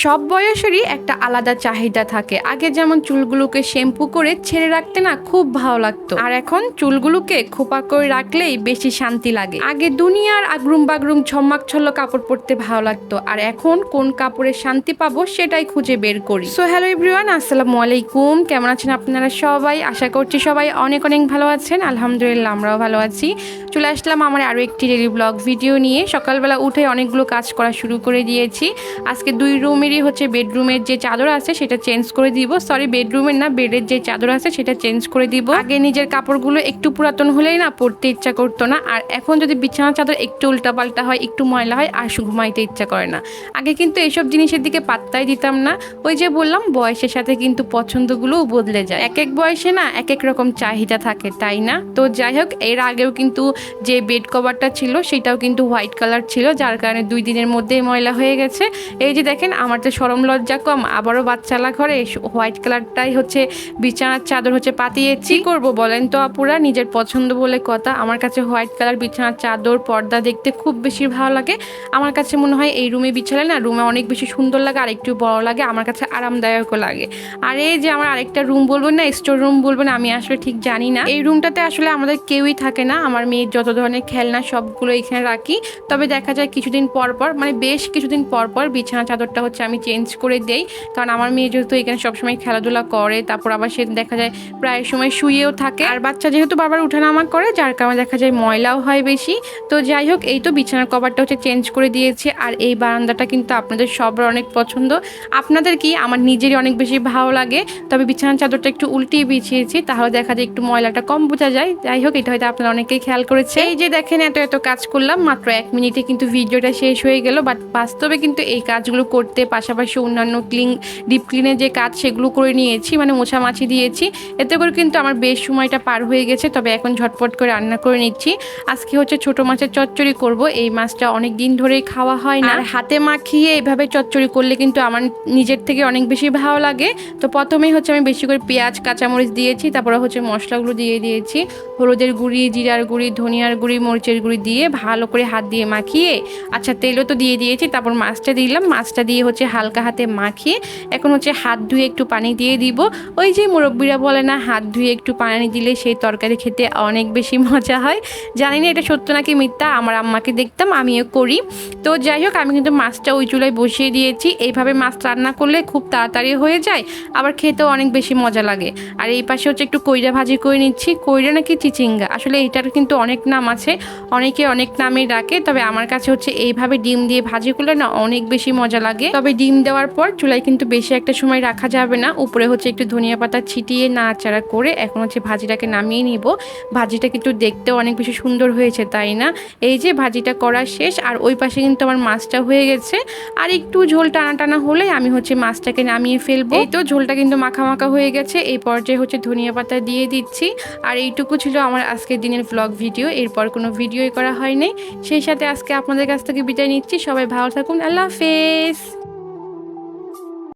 সব বয়সেরই একটা আলাদা চাহিদা থাকে। আগে যেমন চুলগুলোকে শ্যাম্পু করে ছেড়ে রাখতে না খুব ভালো লাগতো। আর এখন চুলগুলোকে খোপা করে রাখলেই বেশি শান্তি লাগে। আগে দুনিয়ার আগরুম বাগরুম ছম্মাক ছল্ল কাপড় পরতে ভালো লাগতো। আর এখন কোন কাপড়ে শান্তি পাবো সেটাই খুঁজে বের করি। সো হ্যালো এভরিওয়ান আসসালামু আলাইকুম। কেমন আছেন আপনারা সবাই? আশা করছি সবাই অনেক অনেক ভালো আছেন। আলহামদুলিল্লাহ, আমরাও ভালো আছি। চলে আসলাম আমার আরও একটি ডেলি ব্লগ ভিডিও নিয়ে। সকালবেলা উঠে অনেকগুলো কাজ করা শুরু করে দিয়েছি। আজকে দুই রুমেরই হচ্ছে বেডরুমের যে চাদর আছে সেটা চেঞ্জ করে দিব। সরি বেডরুমের না, বেডের যে চাদর আছে সেটা চেঞ্জ করে দিব। আগে নিজের কাপড়গুলো একটু পুরাতন হলেই না পরতে ইচ্ছা করতো না। আর এখন যদি বিছানা চাদর একটু উল্টাপাল্টা হয়, একটু ময়লা হয়, আর ঘুমাইতে ইচ্ছা করে না। আগে কিন্তু এসব জিনিসের দিকে পাত্তাই দিতাম না। ওই যে বললাম, বয়সের সাথে কিন্তু পছন্দগুলোও বদলে যায়। এক এক বয়সে না এক এক রকম চাহিদা থাকে, তাই না? তো যাই হোক, এর আগেও কিন্তু যে বেড কভারটা ছিল, সেটাও কিন্তু হোয়াইট কালার ছিল, যার কারণে দুই দিনের মধ্যেই ময়লা হয়ে গেছে। এই যে দেখেন, আমার তো সরম লজ্জা কম, আবারও বাচ্চালা ঘরে হোয়াইট কালারটাই হচ্ছে বিছানার চাদর হচ্ছে পাতিয়েছি করব বলেন তো আপুরা? নিজের পছন্দ বলে কথা। আমার কাছে হোয়াইট কালার বিছানার চাদর, পর্দা দেখতে খুব বেশি ভালো লাগে। আমার কাছে মনে হয় এই রুমে বিছালে না, রুমে অনেক বেশি সুন্দর লাগে, আর একটু বড় লাগে, আমার কাছে আরামদায়কও লাগে। আর এই যে আমার আরেকটা রুম বলবেন না স্টোর রুম বলবেন, আমি আসলে ঠিক জানি না। এই রুমটাতে আসলে আমাদের কেউই থাকে না, আমার মেয়ের যত ধরনের খেলনা সবগুলো এখানে রাখি। তবে দেখা যায় কিছুদিন পর পর মানে বেশ কিছুদিন পর পর বিছানা চাদরটা হচ্ছে আমি চেঞ্জ করে দেই। কারণ আমার মেয়ে যেহেতু এখানে সবসময় খেলাধুলা করে, তারপর আবার সে দেখা যায় প্রায় সময় শুয়েও থাকে। আর বাচ্চা যেহেতু বারবার উঠানামা করে, যার কারণে দেখা যায় ময়লাও হয় বেশি। তো যাই হোক, এই তো বিছানার কভারটা হচ্ছে চেঞ্জ করে দিয়েছে। আর এই বারান্দাটা কিন্তু আপনাদের সবার অনেক পছন্দ। আপনাদের কি আমার নিজেরই অনেক বেশি ভালো লাগে, তবে বিছানার চাদরটা একটু উল্টিয়ে বিছিয়েছি, তাহলে দেখা যায় একটু ময়লাটা কম বোঝা যায়। যাই হোক, এটা হয়তো আপনারা অনেকেই খেয়াল করেছে। এই যে দেখেন, এত এত কাজ করলাম, মাত্র এক মিনিটে কিন্তু ভিডিওটা শেষ হয়ে গেল বাট বাস্তবে কিন্তু এই কাজগুলো করতে পাশাপাশি অন্যান্য ক্লিন, ডিপ ক্লিনের যে কাজ সেগুলো করে নিয়েছি মানে মোছামাছি দিয়েছি। এতে করে কিন্তু আমার বেশ সময়টা পার হয়ে গেছে, তবে এখন ঝটপট করে রান্না করে নিচ্ছি। আজকে হচ্ছে ছোট মাছের চচ্চড়ি করব, এই মাছটা অনেক দিন ধরেই খাওয়া হয় না। আর হাতে মাখিয়ে এইভাবে চচ্চড়ি করলে কিন্তু আমার নিজের থেকে অনেক বেশি ভালো লাগে। তো প্রথমেই হচ্ছে আমি বেশি করে পেঁয়াজ, কাঁচামরিচ দিয়েছি, তারপরে হচ্ছে মশলাগুলো দিয়ে দিয়েছি। হলুদের গুঁড়ি, জিরার গুঁড়ি, ধনিয়ার গুঁড়ি, মরিচের গুঁড়ি দিয়ে ভালো করে হাত দিয়ে মাখিয়ে আচ্ছা তেলও তো দিয়ে দিয়েছি, তারপর মাছটা দিলাম। মাছটা দিয়ে হচ্ছে হালকা হাতে মাখিয়ে এখন হচ্ছে হাত ধুয়ে একটু পানি দিয়ে দিব। ওই যে মুরব্বীরা বলে না, হাত ধুয়ে একটু পানি দিলে সেই তরকারি খেতে অনেক বেশি মজা হয়। জানি না এটা সত্য নাকি মিথ্যা, আমার আম্মাকে দেখতাম, আমিও করি। তো যাই হোক, আমি কিন্তু মাছটা ওই চুলায় বসিয়ে দিয়েছি। এইভাবে মাছ রান্না করলে খুব তাড়াতাড়ি হয়ে যায়, আবার খেতেও অনেক বেশি মজা লাগে। আর এই পাশে হচ্ছে একটু কইরা ভাজি করে নিচ্ছি। কইরা নাকি চিচিঙ্গা? আসলে এটার কিন্তু অনেক নাম আছে, অনেকে অনেক নামে ডাকে, তবে আমার কাছে হচ্ছে এইভাবে ডিম দিয়ে ভাজি করলে না অনেক বেশি মজা লাগে। তবে ডিম দেওয়ার পর চুলায় কিন্তু বেশি একটা সময় রাখা যাবে না। উপরে হচ্ছে একটু ধনিয়া পাতা ছিটিয়ে নাড়াচাড়া করে এখন হচ্ছে ভাজিটাকে নামিয়ে নিব। ভাজিটা কিন্তু দেখতেও অনেক বেশি সুন্দর হয়েছে, তাই না? এই যে ভাজিটা করা শেষ, আর ওই পাশে কিন্তু আমার মাছটা হয়ে গেছে। আর একটু ঝোল টানা টানা হলে আমি হচ্ছে মাছটাকে নামিয়ে ফেলব। এই তো ঝোলটা কিন্তু মাখা মাখা হয়ে গেছে। এই পর্যায়ে হচ্ছে ধনিয়া পাতা দিয়ে দিচ্ছি। আর এইটুকু ছিল আমার আজকের দিনের ব্লগ ভিডিও এরপর কোনো ভিডিওই করা হয়নি। সেই সাথে আজকে আপনাদের কাছ থেকে বিদায় নিচ্ছি। সবাই ভালো থাকুন। আল্লাহ হাফেজ।